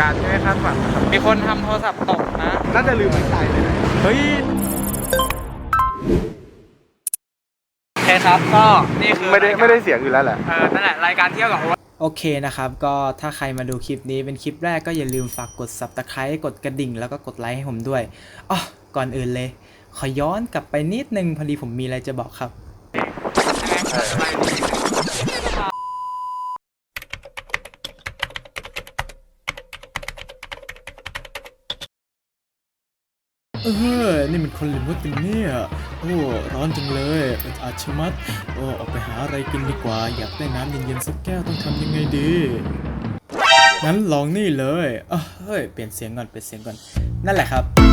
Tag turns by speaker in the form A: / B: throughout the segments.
A: การณ์ที่ไม่คาดฝันนะครับ มีคนทำโทรศัพท์ตกนะ
B: น่าจะลืมไว้ใจเลยนะ
A: เฮ้ย โอเคครับ ก็นี่คือ
B: ไม่ได้
A: รายการ
B: ไม่ได้เสียงอยู่แล้วแหละ
A: เออนั่นแหละรายการเที่ยวกับโอ๊ต
C: โอเคนะครับ ก็ถ้าใครมาดูคลิปนี้เป็นคลิปแรกก็อย่าลืมฝากกด subscribe กดกระดิ่ง แล้วก็กดไลค์ให้ผมด้วยอ๋อก่อนอื่นเลย ขอย้อนกลับไปนิดนึงพอดีผมมีอะไรจะบอกครับเออ นี่มันคนหรือมุดกันเนี่ยโอ้ร้อนจังเลยอาชะมัดโอ้ออกไปหาอะไรกินดีกว่า อยากได้น้ำเย็นๆสักแก้วต้องทำยังไงดีงั้นลองนี่เลยเฮ้ยเปลี่ยนเสียงก่อนเปลี่ยนเสียงก่อนนั่นแหละครับ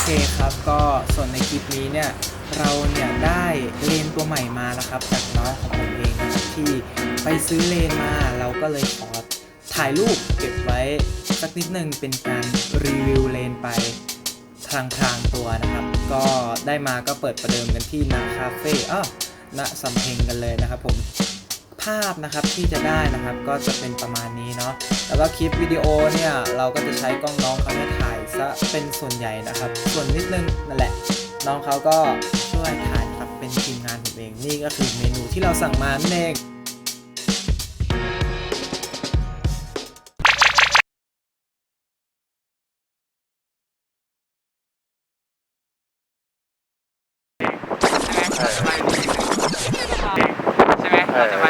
C: เคครับก็ส่วนในคลิปนี้เนี่ยเราเนี่ยได้เลนตัวใหม่มาแล้วครับจากน้องของผมเองนะครับที่ไปซื้อเลนมาเราก็เลยขอถ่ายรูปเก็บไว้สักนิดหนึ่งเป็นการรีวิวเลนไปพลางๆตัวนะครับ ก็ได้มาก็เปิดประเดิมกันที่นาคาเฟ่อ้อณสำเพ็งกันเลยนะครับผม ภาพนะครับที่จะได้นะครับก็จะเป็นประมาณนี้เนาะแล้วก็คลิปวิดีโอเนี่ยเราก็จะใช้กล้องน้องเขาเนี่ยถ่ายซะเป็นส่วนใหญ่นะครับ ส่วนนิดนึงนั่นแหละ น้องเขาก็ช่วยถ่ายครับเป็นทีมงานผมเองนี่ก็คือเมนูที่เราสั่งมานั่นเอง
A: ใช่ไหมเราจะไป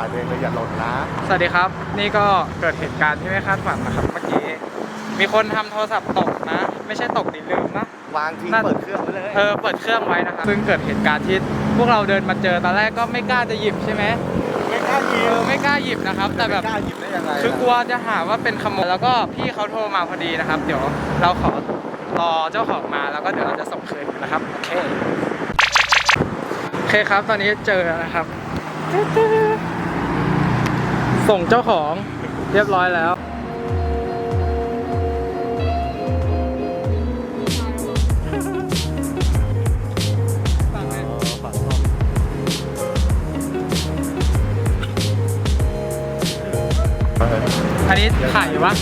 A: ถ่าย
B: เองเลยอย่าหล่นนะ
A: สวัสดีครับ นี่ก็เกิดเหตุการณ์ที่ไม่คาดฝันนะครับ เมื่อกี้ มีคนทำโทรศัพท์ตกนะ ไม่ใช่ตกดิลืมนะ
B: วางทิ้ง
A: นั่น
B: เปิดเครื่องไว้เลย
A: เออเปิดเครื่องไว้นะครับ ซึ่งเกิดเหตุการณ์ที่พวกเราเดินมาเจอตอนแรกก็ไม่กล้าจะหยิบใช่ไหม
B: ไม่กล้าหยิ
A: เอบอไม่กล้าหยิบนะครับ แต่แบบ
B: ไม่กล้าหยิบได้ยังไง
A: คือกลัวจะหาว่าเป็นขโมยแล้วก็พี่เขาโทรมาพอดีนะครับ เดี๋ยวเราขอรอเจ้าของมาแล้วก็เดี๋ยวเราจะส่งคืนกันนะครับโอเคโอเคครับตอนนี้เจอแล้วนะครับ ส่งเจ้าของเรียบร้อยแล้ว อันนี้ถ่ายอยู่วะ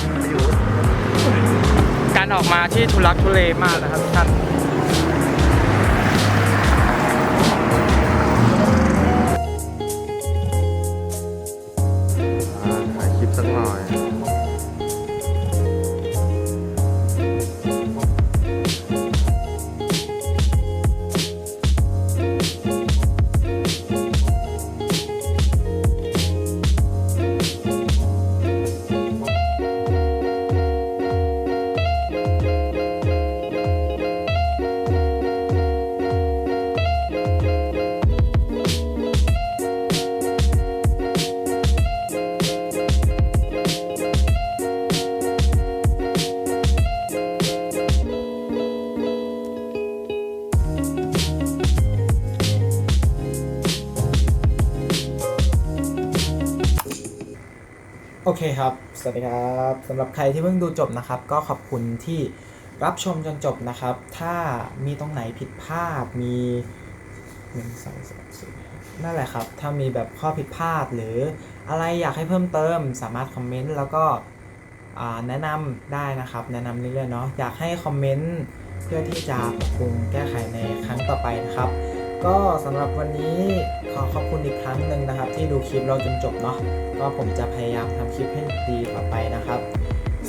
A: การออกมาที่ทุลักทุเลมากนะครับทุกท่าน
B: หน่อย
A: โอ
C: เคครับ สวัสดีครับสำหรับใครที่เพิ่งดูจบนะครับ ก็ขอบคุณที่รับชมจนจบนะครับ ถ้ามีตรงไหนผิดพลาดมีหนึ่งสองสามสี่นั่นแหละครับ ถ้ามีแบบข้อผิดพลาดหรืออะไรอยากให้เพิ่มเติม สามารถคอมเมนต์แล้วก็แนะนำได้นะครับ แนะนำเรื่อยๆเนาะอยากให้คอมเมนต์เพื่อที่จะปรับปรุงแก้ไขในครั้งต่อไปนะครับ ก็สำหรับวันนี้ขอขอบคุณอีกครั้งหนึ่งนะครับ ที่ดูคลิปเราจนจบเนาะก็ผมจะพยายามทำคลิปให้ดีต่อไปนะครับ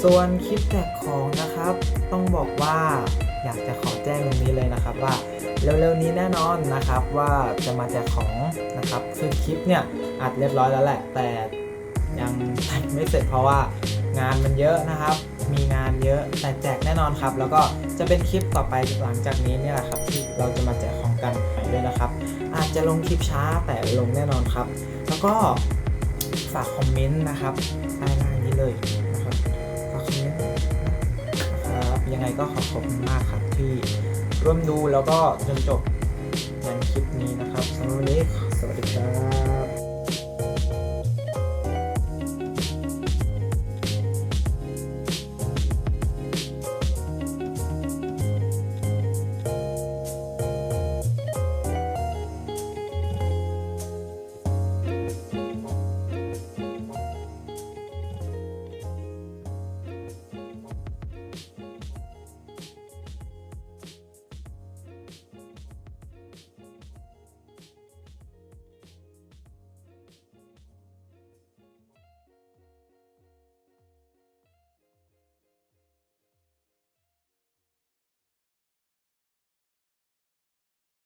C: ส่วนคลิปแจกของนะครับ ต้องบอกว่าอยากจะขอแจ้งตรงนี้เลยนะครับว่าเร็วๆนี้แน่นอนนะครับว่าจะมาแจกของนะครับคือคลิปเนี่ยอัดเรียบร้อยแล้วแหละ แต่ยังต่งไม่เสร็จเพราะว่างานมันเยอะนะครับ มีงานเยอะแต่แจกแน่นอนครับ แล้วก็จะเป็นคลิปต่อไปหลังจากนี้เนี่ยแหละครับที่เราจะมาแจกของกัน ด้วยนะครับ อาจจะลงคลิปช้าแต่ลงแน่นอนครับ แล้วก็ฝากคอมเมนต์นะครับใต้ล่างนี้เลยนะครับฝากคอมเมนต์นะครับยังไงก็ขอขอบคุณมากครับที่ร่วมดูแล้วก็จนจบในคลิปนี้นะครับสำหรับวันนี้สวัสดีครับ